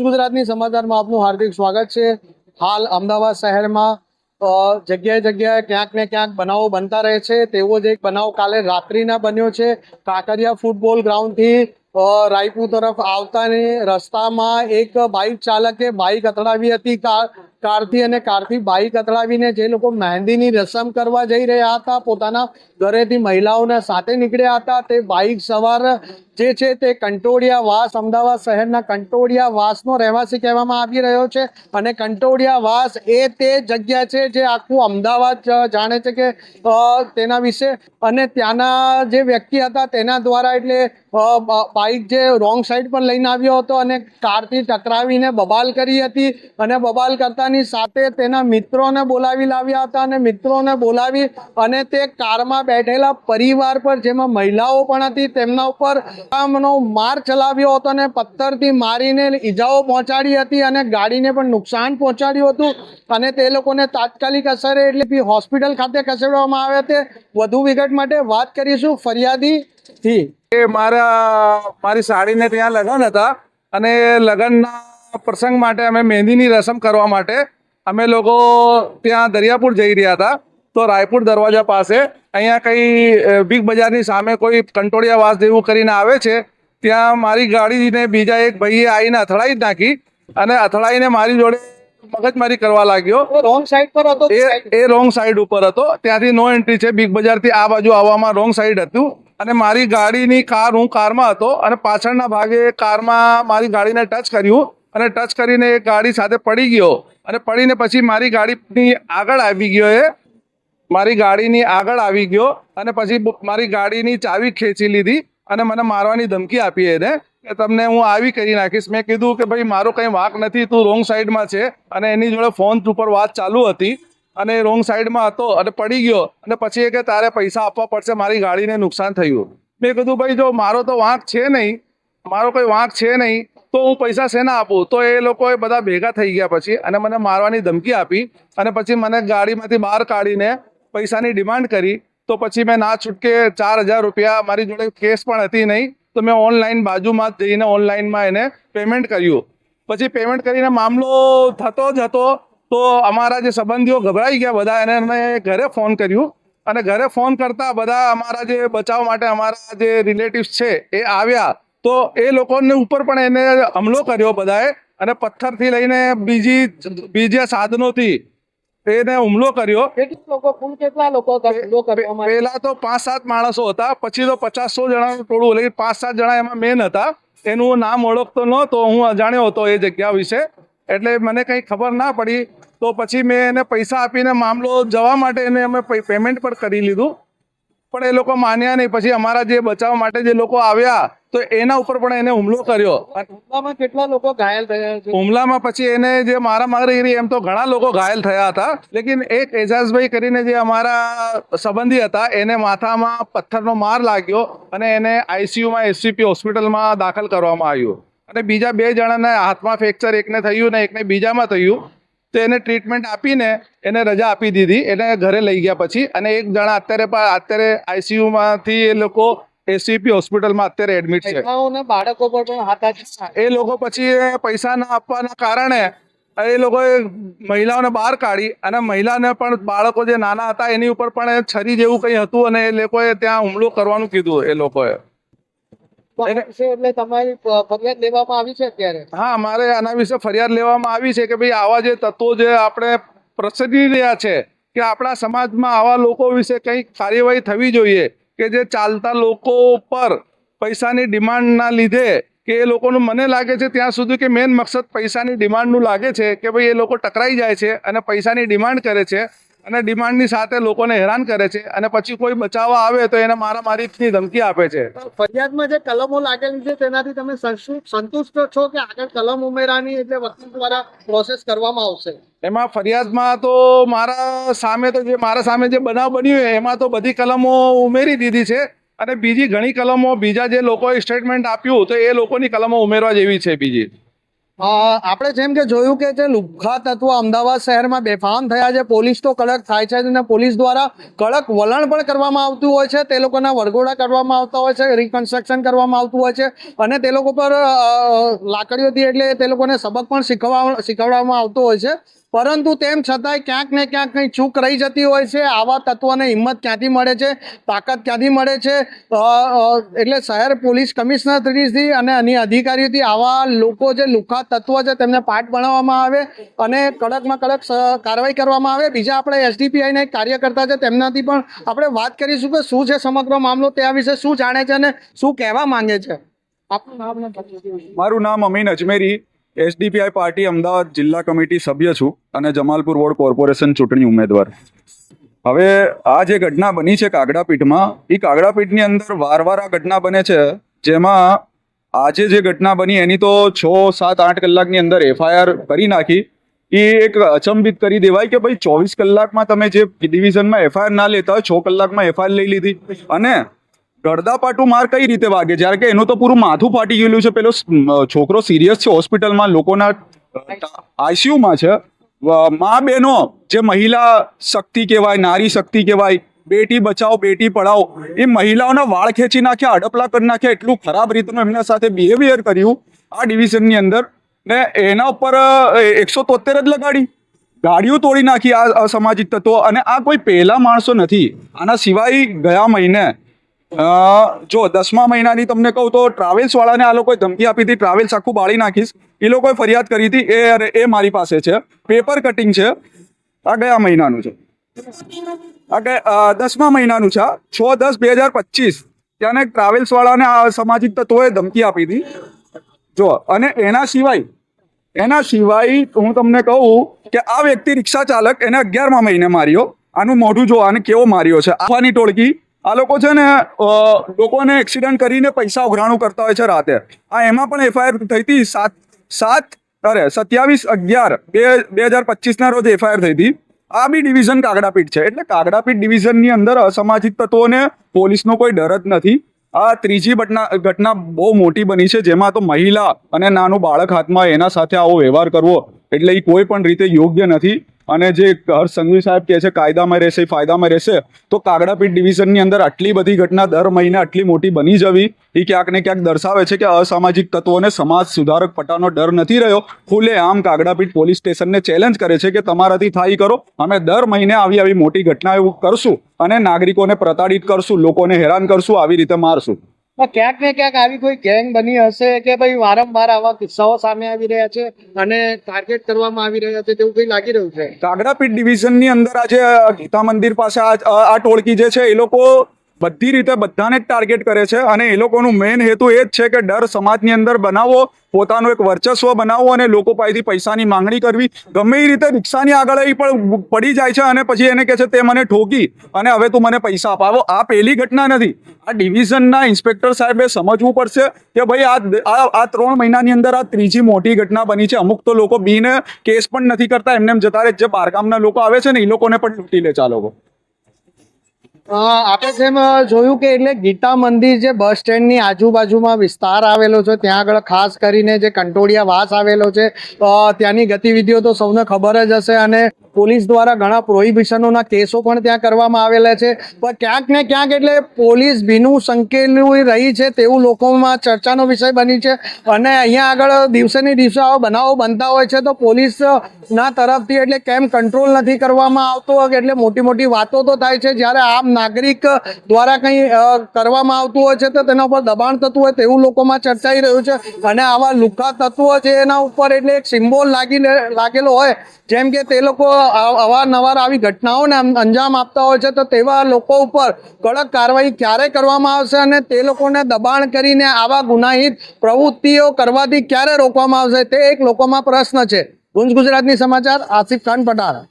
News ગુજરાતની સમાચારમાં આપનું હાર્દિક સ્વાગત છે. હાલ અમદાવાદ શહેરમાં જગ્યાએ જગ્યાએ ક્યાંક ને ક્યાંક બનાવો બનતા રહે છે. તેવો જ એક બનાવ કાલે રાત્રિના બન્યો છે. કાંકરિયા ફૂટબોલ ગ્રાઉન્ડથી રાયપુર તરફ આવતાની રસ્તામાં એક બાઇક ચાલકે બાઇક અથડાવી હતી. કાર કારથી અને કારથી બાઇક અથડાવીને જે લોકો મહેંદીની રસમ કરવા જઈ રહ્યા હતા, પોતાના ઘરેથી મહિલાઓના સાથે નીકળ્યા હતા, તે બાઇક સવાર જે છે તે કંટોડિયા વાસ અમદાવાદ શહેરના કંટોડિયા વાસનો રહેવાસી કહેવામાં આવી રહ્યો છે. અને કંટોડિયા વાસ એ તે જગ્યા છે જે આખું અમદાવાદ જાણે છે કે તેના વિશે. અને ત્યાંના જે વ્યક્તિ હતા તેના દ્વારા એટલે બાઇક જે રોંગ સાઈડ પર લઈને આવ્યો હતો અને કારથી ટકરાવીને બબાલ કરી હતી. અને બબાલ કરતાની સાથે તેના મિત્રોને બોલાવી લાવ્યા હતા અને મિત્રોને બોલાવી અને તે કારમાં બેઠેલા પરિવાર પર, જેમાં મહિલાઓ પણ હતી, તેમના ઉપર આમનો માર ચલાવ્યો હતો અને પથ્થરથી મારીને ઈજાઓ પહોંચાડી હતી અને ગાડીને પણ નુકસાન પહોંચાડ્યું હતું. અને તે લોકોને તાત્કાલિક અસરે એટલે બી હોસ્પિટલ ખાતે ખસેડવામાં આવ્યા તે વધુ વિગત માટે વાત કરીશું ફરિયાદીથી. એ મારા, મારી સાડીને ત્યાં લગ્ન હતા અને લગ્નના પ્રસંગ માટે અમે મહેંદીની રસમ કરવા માટે અમે લોકો ત્યાં દરિયાપુર જઈ રહ્યા હતા. તો રાયપુર દરવાજા પાસે અહીંયા કંઈ બિગ બજારની સામે કોઈ કંટોળિયા વાસ જેવું કરીને આવે છે ત્યાં મારી ગાડીને બીજા એક ભાઈએ આવીને અથડાઈ જ નાખી અને અથડાઈને મારી જોડે મગજમારી કરવા લાગ્યો. રોંગ સાઈડ પર હતો એ એ રોંગ સાઈડ ઉપર હતો. ત્યાંથી નો એન્ટ્રી છે બિગ બજારથી આ બાજુ આવવામાં રોંગ સાઈડ હતું. અને મારી ગાડીની કાર હું કારમાં હતો અને પાછળના ભાગે કારમાં મારી ગાડીને ટચ કર્યું. અને ટચ કરીને એ ગાડી સાથે પડી ગયો. અને પડીને પછી મારી ગાડીની આગળ આવી ગયો એ. મારી ગાડીની આગળ આવી ગયો અને પછી મારી ગાડીની ચાવી ખેંચી લીધી અને મને મારવાની ધમકી આપી એને કે તમને હું આવી કરી નાખીશ. મેં કીધું કે ભાઈ, મારો કંઈ વાંક નથી, તું રોંગ સાઈડમાં છે. અને એની જોડે ફોન ઉપર વાત ચાલુ હતી. અને રોંગ સાઈડમાં હતો અને પડી ગયો. અને પછી એ કે તારે પૈસા આપવા પડશે, મારી ગાડીને નુકસાન થયું. મેં કીધું, ભાઈ, જો મારો તો વાંક છે નહીં, મારો કોઈ વાંક છે નહીં તો હું પૈસા શેના આપું? તો એ લોકોએ બધા ભેગા થઈ ગયા પછી અને મને મારવાની ધમકી આપી અને પછી મને ગાડીમાંથી બહાર કાઢીને પૈસાની ડિમાન્ડ કરી. તો પછી મેં ના છૂટકે ચાર હજાર રૂપિયા, મારી જોડે કેસ પણ હતી નહીં. તો મેં ઓનલાઈન બાજુમાં જઈને ઓનલાઈનમાં એને પેમેન્ટ કર્યું. પછી પેમેન્ટ કરીને મામલો થતો જ હતો. તો અમારા જે સંબંધીઓ ગભરાઈ ગયા બધા એને મેં ઘરે ફોન કર્યું. અને ઘરે ફોન કરતા બધા અમારા જે બચાવ માટે અમારા જે રિલેટિવ્સ છે એ આવ્યા. તો એ લોકોને ઉપર પણ એને હમલો કર્યો બધાએ અને પથ્થરથી લઈને બીજી બીજા સાધનોથી એને હુમલો કર્યો? પહેલા તો પાંચ સાત માણસો હતા પછી તો પચાસ સો જણાનું ટોળું એટલે પાંચ સાત જણા એમાં મેન હતા. એનું નામ ઓળખતો નહોતો હું અજાણ્યો હતો એ જગ્યા વિશે. એટલે મને કંઈ ખબર ના પડી. તો પછી મેં એને પૈસા આપીને મામલો જવા માટે એને અમે પેમેન્ટ પણ કરી લીધું. પણ એ લોકો માન્યા નહીં. પછી અમારા જે બચાવ માટે જે લોકો આવ્યા તો એના ઉપર પણ એને હુમલો કર્યો. હુમલામાં કેટલા લોકો ઘાયલ થયા છે? હુમલામાં પછી એને જે મારા મારી કરી એમ તો ઘણા લોકો ઘાયલ થયા હતા. લેકિન એક એજાઝભાઈ કરીને જે અમારા સંબંધી હતા એને માથામાં પથ્થરનો માર લાગ્યો અને એને આઈસીયુમાં એસસીપી હોસ્પિટલમાં દાખલ કરવામાં આવ્યું. અને બીજા બે જણાને હાથમાં ફ્રેક્ચર એકને થયું ને એકને બીજામાં થયું. તો એને ટ્રીટમેન્ટ આપીને એને રજા આપી દીધી. એને ઘરે લઈ ગયા પછી. અને એક જણા અત્યારે અત્યારે આઈસીયુમાંથી એ લોકો એસસીપી હોસ્પિટલમાં અત્યારે એડમિટ છે. બાળકો પર પણ હાથ એ લોકો પછી પૈસા ના આપવાના કારણે એ લોકોએ મહિલાઓને બહાર કાઢી અને મહિલાને પણ બાળકો જે નાના હતા એની ઉપર પણ છરી જેવું કંઈ હતું અને એ લોકોએ ત્યાં હુમલો કરવાનું કીધું એ લોકોએ. એટલે તમારી ફરિયાદ લેવામાં આવી છે અત્યારે? હા મારે આના વિશે ફરિયાદ લેવામાં આવી છે કે ભાઈ આવા જે તત્વો જે આપણે પ્રસરી રહ્યા છે કે આપણા સમાજમાં આવા લોકો વિશે કંઈક કાર્યવાહી થવી જોઈએ કે જે ચાલતા લોકો પર પૈસાની ડિમાન્ડના લીધે કે એ લોકોનું મને લાગે છે ત્યાં સુધી કે મેન મકસદ પૈસાની ડિમાન્ડનું લાગે છે કે ભાઈ એ લોકો ટકરાઈ જાય છે અને પૈસાની ડિમાન્ડ કરે છે. અને ડિમાન્ડની સાથે લોકોને હેરાન કરે છે અને પછી કોઈ બચાવવા આવે તો એને મારા મારીની ધમકી આપે છે. ફરિયાદમાં જે કલમો લાગેલી છે તેનાથી તમે સંતુષ્ટ છો કે આગળ કલમ ઉમેરાની એટલે વકીલ દ્વારા પ્રોસેસ કરવામાં આવશે? એમાં ફરિયાદમાં તો મારા સામે તો જે મારા સામે જે બનાવ બન્યો એમાં તો બધી કલમો ઉમેરી દીધી છે અને બીજી ઘણી કલમો બીજા જે લોકોએ સ્ટેટમેન્ટ આપ્યું તો એ લોકોની કલમો ઉમેરવા જેવી છે બીજી. આપણે જેમ કે જોયું કે જે લુખ્ખા તત્વો અમદાવાદ શહેરમાં બેફામ થયા છે, પોલીસ તો કડક થાય છે અને પોલીસ દ્વારા કડક વલણ પણ કરવામાં આવતું હોય છે, તે લોકોના વરઘોડા કરવામાં આવતા હોય છે રિકન્સ્ટ્રક્શન કરવામાં આવતું હોય છે અને તે લોકો પર લાકડીઓથી એટલે તે લોકોને સબક પણ શીખવા, શીખવાડવામાં આવતો હોય છે. પરંતુ તેમ છતાંય ક્યાંક ને ક્યાંક કંઈ ચૂક રહી જતી હોય છે. આવા તત્વોને હિંમત ક્યાંથી મળે છે? તાકાત ક્યાંથી મળે છે? એટલે શહેર પોલીસ કમિશનર તરીકેથી અને અન્ય અધિકારીઓથી આવા લોકો જે લુખા તત્વો છે તેમને પાઠ ભણાવવામાં આવે અને કડકમાં કડક કાર્યવાહી કરવામાં આવે. બીજા આપણે એસડીપીઆઈના એક કાર્યકર્તા છે તેમનાથી પણ આપણે વાત કરીશું કે શું છે સમગ્ર મામલો તે વિશે, શું જાણે છે અને શું કહેવા માંગે છે. આપનું નામ મારું નામ અમીન અજમેરી. એસડીપીઆઈ પાર્ટી અમદાવાદ જિલ્લા કમિટી સભ્ય છું અને જમાલપુર વોર્ડ કોર્પોરેશન ચૂંટણી ઉમેદવાર. હવે આ જે ઘટના બની છે કાગડાપીઠમાં, એ કાગડાપીઠની અંદર વાર વાર આ ઘટના બને છે, જેમાં આજે જે ઘટના બની એની તો છ, સાત, આઠ કલાકની અંદર એફઆઈઆર કરી નાખી. એ એક અચંબિત કરી દેવાય કે ભાઈ ચોવીસ કલાકમાં તમે જે ડિવિઝનમાં એફઆઈઆર ના લેતા હોય, છ કલાકમાં એફઆઈઆર લઈ લીધી. અને ગળદાપાટું માર કઈ રીતે વાગે? જ્યારે કે એનું તો પૂરું માથું ફાટી ગયેલું છે. પેલો છોકરો સિરિયસ છે હોસ્પિટલમાં લોકોના આઈસીયુમાં છે. મા બહેનો જે મહિલા શક્તિ કહેવાય નારી શક્તિ કહેવાય બેટી બચાવો બેટી પઢાઓ એ મહિલાઓના વાળ ખેંચી નાખ્યા અડપલા કરી નાખ્યા એટલું ખરાબ રીતનું એમના સાથે બિહેવિયર કર્યું આ ડિવિઝનની અંદર. ને એના ઉપર એકસો તોતેર જ લગાડી. ગાડીઓ તોડી નાખી આ અસામાજિક તત્વો. અને આ કોઈ પહેલા માણસો નથી. આના સિવાય ગયા મહિને જો દસમા મહિનાની તમને કહું તો ટ્રાવેલ્સ વાળાને આ લોકોએ ધમકી આપી હતી ટ્રાવેલ્સ આખું બાળી નાખીશ. એ લોકોએ ફરિયાદ કરી હતી, એ અરે, એ મારી પાસે છે. પેપર કટિંગ છે. આ ગયા મહિનાનું છે. આ ગયા દસમા મહિનાનું છે. છ દસ બે હજાર પચીસ. ત્યાંને ટ્રાવેલ્સ વાળાને આ સામાજિક તત્વોએ ધમકી આપી હતી. જો, અને એના સિવાય એના સિવાય હું તમને કહું કે આ વ્યક્તિ રિક્ષા ચાલક એને અગિયારમા મહિને માર્યો. આનું મોઢું જો આને કેવો માર્યો છે? આવાની ટોળકી આ લોકો છે ને લોકોને એક્સિડન્ટ કરીને પૈસા ઉઘરાણું કરતા હોય છે રાતે. આ એમાં પણ એફઆઈઆર થઈ હતી સાત સાત, અરે, સત્યાવીસ અગિયાર, બે બે હજાર પચીસના રોજ એફઆઈઆર થઈ હતી. આ બી ડિવિઝન કાગડાપીઠ છે. એટલે કાગડાપીઠ ડિવિઝનની અંદર અસામાજિક તત્વોને પોલીસનો કોઈ ડર જ નથી. આ ત્રીજી ઘટના ઘટના બહુ મોટી બની છે, જેમાં તો મહિલા અને નાનું બાળક હાથમાં એના સાથે આવો વ્યવહાર કરવો, એટલે એ કોઈ પણ રીતે યોગ્ય નથી. અને જે હર્ષ સંઘવી સાહેબ કહે છે, કાયદામાં રહેશે, ફાયદામાં રહેશે, તો કાગડાપીઠ ડિવિઝનની અંદર આટલી બધી ઘટના દર મહિને આટલી મોટી બની જવી, એ ક્યાંક ને ક્યાંક દર્શાવે છે કે અસામાજિક તત્વોને સમાજ સુધારક પટાનો ડર નથી રહ્યો. ખુલ્લે આમ કાગડાપીઠ પોલીસ સ્ટેશનને ચેલેન્જ કરે છે કે તમારાથી થાય કરો, અમે દર મહિને આવી આવી મોટી ઘટના એવું કરશું અને નાગરિકોને પ્રતાડિત કરશું, લોકોને હેરાન કરશું, આવી રીતે મારશું. ક્યાંક ને ક્યાંક આવી કોઈ ગેંગ બની હશે કે ભાઈ વારંવાર આવા કિસ્સાઓ સામે આવી રહ્યા છે અને ટાર્ગેટ કરવામાં આવી રહ્યા છે તેવું કંઈ લાગી રહ્યું છે? કાગડાપીઠ ડિવિઝનની અંદર આજે ગીતા મંદિર પાસે આ ટોળકી જે છે એ લોકો બધી રીતે બધાને જ ટાર્ગેટ કરે છે અને એ લોકોનું મેઇન હેતુ એ જ છે કે ડર સમાજની અંદર બનાવવો પોતાનું એક વર્ચસ્વ બનાવવું અને લોકો પાસેથી પૈસાની માંગણી કરવી. ગમે એ રીતે રિક્ષાની આગળ એ પણ પડી જાય છે અને પછી એને કહે છે, તે મને ઠોકી અને હવે તું મને પૈસા અપાવો. આ પહેલી ઘટના નથી. આ ડિવિઝનના ઇન્સ્પેક્ટર સાહેબે સમજવું પડશે કે ભાઈ આ આ ત્રણ મહિનાની અંદર આ ત્રીજી મોટી ઘટના બની છે. અમુક તો લોકો બીને કેસ પણ નથી કરતા. એમને એમ જતા રહે જે બહારગામના લોકો આવે છે ને, એ લોકોને પણ લૂંટી લે ચાલો લોકો. આપણે જેમ જોયું કે એટલે ગીતા મંદિર જે બસ સ્ટેન્ડની આજુબાજુમાં વિસ્તાર આવેલો છે, ત્યાં આગળ ખાસ કરીને જે કંટોળિયા વાસ આવેલો છે ત્યાંની ગતિવિધિઓ તો સૌને ખબર જ હશે અને પોલીસ દ્વારા ઘણા પ્રોહિબિશનોના કેસો પણ ત્યાં કરવામાં આવેલા છે. પણ ક્યાંક ને ક્યાંક એટલે પોલીસ ભીનું સંકેલું રહી છે તેવું લોકોમાં ચર્ચાનો વિષય બની છે. અને અહીંયા આગળ દિવસે ને દિવસે આવા બનાવો બનતા હોય છે તો પોલીસ ના તરફથી એટલે કેમ કંટ્રોલ નથી કરવામાં આવતો? એટલે મોટી મોટી વાતો તો થાય છે. જ્યારે આમ નાગરિક દ્વારા કંઈ કરવામાં આવતું હોય છે તો તેના ઉપર દબાણ થતું હોય તેવું લોકોમાં ચર્ચાઈ રહ્યું છે. અને આવા લુખા તત્વો છે એના ઉપર એટલે એક સિમ્બોલ લાગીને લાગેલો હોય. જેમ કે તે લોકો અવારનવાર આવી ઘટનાઓને અંજામ આપતા હોય છે, તો તેવા લોકો ઉપર કડક કાર્યવાહી ક્યારે કરવામાં આવશે અને તે લોકોને દબાણ કરીને આવા ગુનાહિત પ્રવૃત્તિઓ કરવાથી ક્યારે રોકવામાં આવશે, તે એક લોકોમાં પ્રશ્ન છે. ગુંજ ગુજરાતની સમાચાર, આસિફ ખાન પટારા